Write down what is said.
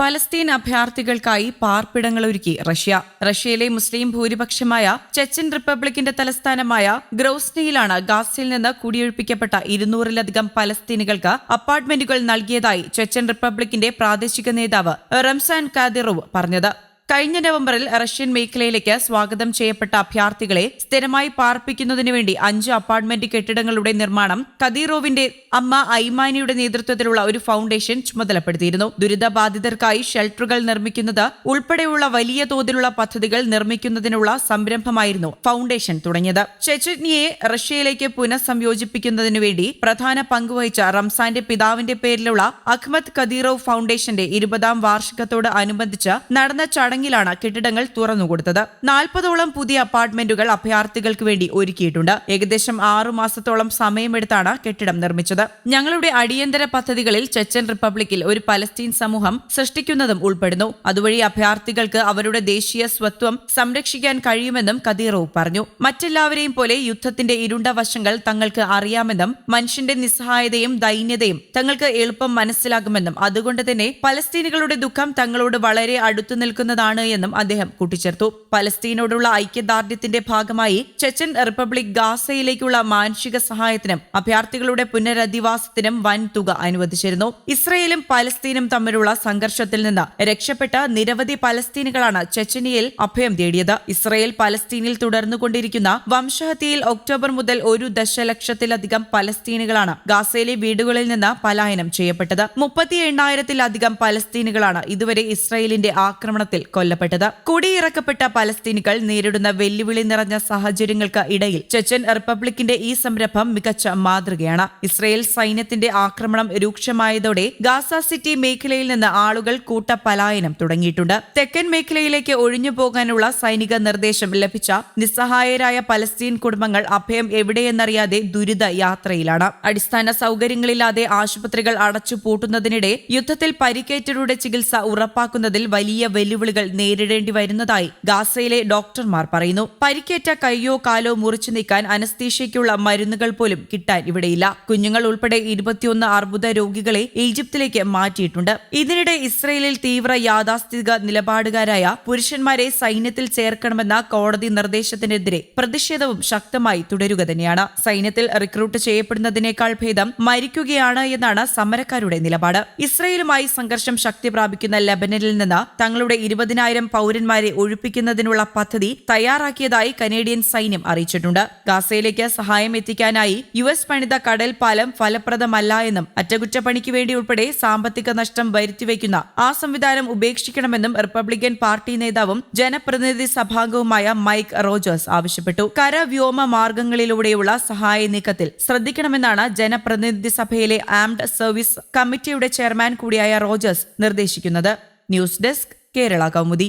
Palestine അഭയാർത്ഥികൾക്കായി പാർപ്പിടങ്ങൾ ഒരുക്കി Russia. റഷ്യയിലെ മുസ്ലിം ഭൂരിപക്ഷമായ ചെച്ചൻ റിപ്പബ്ലിക്കിന്റെ തലസ്ഥാനമായ ഗ്രൌസ്നിയിലാണ് ഗാസയിൽ നിന്ന് കുടിയൊഴിപ്പിക്കപ്പെട്ട ഇരുന്നൂറിലധികം പലസ്തീനുകൾക്ക് അപ്പാർട്ട്മെന്റുകൾ നൽകിയതായി ചെച്ചൻ റിപ്പബ്ലിക്കിന്റെ പ്രാദേശിക നേതാവ് റംസാൻ കാദിറോവ് പറഞ്ഞത്. കഴിഞ്ഞ നവംബറിൽ റഷ്യൻ മേഖലയിലേക്ക് സ്വാഗതം ചെയ്യപ്പെട്ട അഭ്യർത്ഥികളെ സ്ഥിരമായി പാർപ്പിക്കുന്നതിനു വേണ്ടി അഞ്ച് അപ്പാർട്ട്മെന്റ് കെട്ടിടങ്ങളുടെ നിർമ്മാണം കദീറോവിന്റെ അമ്മ ഐമാനിയുടെ നേതൃത്വത്തിലുള്ള ഒരു ഫൗണ്ടേഷൻ ചുമതലപ്പെടുത്തിയിരുന്നു. ദുരിതബാധിതർക്കായി ഷെൽട്ടറുകൾ നിർമ്മിക്കുന്നത് ഉൾപ്പെടെയുള്ള വലിയ തോതിലുള്ള പദ്ധതികൾ നിർമ്മിക്കുന്നതിനുള്ള സംരംഭമായിരുന്നു ഫൗണ്ടേഷൻ തുടങ്ങിയത്. ചെച്ചനിയെ റഷ്യയിലേക്ക് പുനഃസംയോജിപ്പിക്കുന്നതിനുവേണ്ടി പ്രധാന പങ്കുവഹിച്ച റംസാന്റെ പിതാവിന്റെ പേരിലുള്ള അഹ്മദ് കദീറോവ് ഫൗണ്ടേഷന്റെ ഇരുപതാം വാർഷികത്തോട് അനുബന്ധിച്ച് നടന്ന ചടങ്ങിലാണ് കെട്ടിടങ്ങൾ തുറന്നുകൊടുത്തത് നാൽപ്പതോളം പുതിയ അപ്പാർട്ട്മെന്റുകൾ അഭയാർത്ഥികൾക്ക് വേണ്ടി ഒരുക്കിയിട്ടുണ്ട്. ഏകദേശം ആറു മാസത്തോളം സമയമെടുത്താണ് കെട്ടിടം നിർമ്മിച്ചത്. ഞങ്ങളുടെ അടിയന്തര പദ്ധതികളിൽ ചെച്ചൻ റിപ്പബ്ലിക്കിൽ ഒരു പലസ്തീൻ സമൂഹം സൃഷ്ടിക്കുന്നതും ഉൾപ്പെടുന്നു. അതുവഴി അഭയാർത്ഥികൾക്ക് അവരുടെ ദേശീയ സ്വത്വം സംരക്ഷിക്കാൻ കഴിയുമെന്നും കദീറോവ് പറഞ്ഞു. മറ്റെല്ലാവരെയും പോലെ യുദ്ധത്തിന്റെ ഇരുണ്ട വശങ്ങൾ തങ്ങൾക്ക് അറിയാമെന്നും മനുഷ്യന്റെ നിസ്സഹായതയും ദൈന്യതയും തങ്ങൾക്ക് എളുപ്പം മനസ്സിലാകുമെന്നും അതുകൊണ്ട് തന്നെ പലസ്തീനികളുടെ ദുഃഖം തങ്ങളോട് വളരെ അടുത്തു നിൽക്കുന്നതാണ് എന്നും അദ്ദേഹം കൂട്ടിച്ചേർത്തു. പലസ്തീനോടുള്ള ഐക്യദാർഢ്യത്തിന്റെ ഭാഗമായി ചെച്ചൻ റിപ്പബ്ലിക് ഗാസയിലേക്കുള്ള മാനുഷിക സഹായത്തിനും അഭയാർത്ഥികളുടെ പുനരധിവാസത്തിനും വൻ തുക അനുവദിച്ചിരുന്നു. ഇസ്രയേലും പലസ്തീനും തമ്മിലുള്ള സംഘർഷത്തിൽ നിന്ന് രക്ഷപ്പെട്ട നിരവധി പലസ്തീനുകളാണ് ചെച്ചനിയിൽ അഭയം തേടിയത്. ഇസ്രയേൽ പലസ്തീനിൽ തുടർന്നുകൊണ്ടിരിക്കുന്ന വംശഹത്യയിൽ ഒക്ടോബർ മുതൽ ഒരു ദശലക്ഷത്തിലധികം പലസ്തീനുകളാണ് ഗാസയിലെ വീടുകളിൽ നിന്ന് പലായനം ചെയ്യപ്പെട്ടത്. മുപ്പത്തി എണ്ണായിരത്തിലധികം പലസ്തീനുകളാണ് ഇതുവരെ ഇസ്രയേലിന്റെ ആക്രമണത്തിൽ കൊല്ലപ്പെട്ടത്. കുടിയിറക്കപ്പെട്ട പലസ്തീനികൾ നേരിടുന്ന വെല്ലുവിളി നിറഞ്ഞ സാഹചര്യങ്ങൾക്ക് ഇടയിൽ ചെച്ചൻ റിപ്പബ്ലിക്കിന്റെ ഈ സംരംഭം മികച്ച മാതൃകയാണ്. ഇസ്രയേൽ സൈന്യത്തിന്റെ ആക്രമണം രൂക്ഷമായതോടെ ഗാസ സിറ്റി മേഖലയിൽ നിന്ന് ആളുകൾ കൂട്ടപലായനം തുടങ്ങിയിട്ടുണ്ട്. തെക്കൻ മേഖലയിലേക്ക് ഒഴിഞ്ഞു പോകാനുള്ള സൈനിക നിർദ്ദേശം ലഭിച്ച നിസ്സഹായരായ പലസ്തീൻ കുടുംബങ്ങൾ അഭയം എവിടെയെന്നറിയാതെ ദുരിത യാത്രയിലാണ്. അടിസ്ഥാന സൗകര്യങ്ങളില്ലാതെ ആശുപത്രികൾ അടച്ചു പൂട്ടുന്നതിനിടെ യുദ്ധത്തിൽ പരിക്കേറ്റവരുടെ ചികിത്സ ഉറപ്പാക്കുന്നതിൽ വലിയ വെല്ലുവിളികൾ നേരിടേണ്ടി വരുന്നതായി ഗാസയിലെ ഡോക്ടർമാർ പറയുന്നു. പരിക്കേറ്റ കൈയോ കാലോ മുറിച്ചു നീക്കാൻ അനസ്തീഷ്യയ്ക്കുള്ള മരുന്നുകൾ പോലും കിട്ടാൻ ഇവിടെയില്ല. കുഞ്ഞുങ്ങൾ ഉൾപ്പെടെ ഇരുപത്തിയൊന്ന് അർബുദ രോഗികളെ ഈജിപ്തിലേക്ക് മാറ്റിയിട്ടുണ്ട്. ഇതിനിടെ ഇസ്രയേലിൽ തീവ്ര യാഥാസ്ഥിതിക നിലപാടുകാരായ പുരുഷന്മാരെ സൈന്യത്തിൽ ചേർക്കണമെന്ന കോടതി നിർദ്ദേശത്തിനെതിരെ പ്രതിഷേധവും ശക്തമായി തുടരുക തന്നെയാണ്. സൈന്യത്തിൽ റിക്രൂട്ട് ചെയ്യപ്പെടുന്നതിനേക്കാൾ ഭേദം മരിക്കുകയാണ് എന്നാണ് സമരക്കാരുടെ നിലപാട്. ഇസ്രയേലുമായി സംഘർഷം ശക്തി പ്രാപിക്കുന്ന ലബനനിൽ നിന്ന് തങ്ങളുടെ ഇരുപതിനായിരം പൌരന്മാരെ ഒഴിപ്പിക്കുന്നതിനുള്ള പദ്ധതി തയ്യാറാക്കിയതായി കനേഡിയൻ സൈന്യം അറിയിച്ചിട്ടുണ്ട്. ഗാസയിലേക്ക് സഹായം എത്തിക്കാനായി യു എസ് പണിത കടൽ പാലം ഫലപ്രദമല്ല എന്നും അറ്റകുറ്റപ്പണിക്ക് വേണ്ടി ഉൾപ്പെടെ സാമ്പത്തിക നഷ്ടം വരുത്തിവെക്കുന്ന ആ സംവിധാനം ഉപേക്ഷിക്കണമെന്നും റിപ്പബ്ലിക്കൻ പാർട്ടി നേതാവും ജനപ്രതിനിധി സഭാംഗവുമായ മൈക്ക് റോജേഴ്സ് ആവശ്യപ്പെട്ടു. കര വ്യോമ മാർഗങ്ങളിലൂടെയുള്ള സഹായ നീക്കത്തിൽ ശ്രദ്ധിക്കണമെന്നാണ് ജനപ്രതിനിധി സഭയിലെ ആംഡ് സർവീസ് കമ്മിറ്റിയുടെ ചെയർമാൻ കൂടിയായ റോജേഴ്സ് നിർദ്ദേശിക്കുന്നത്. News desk Kerala Kaumudi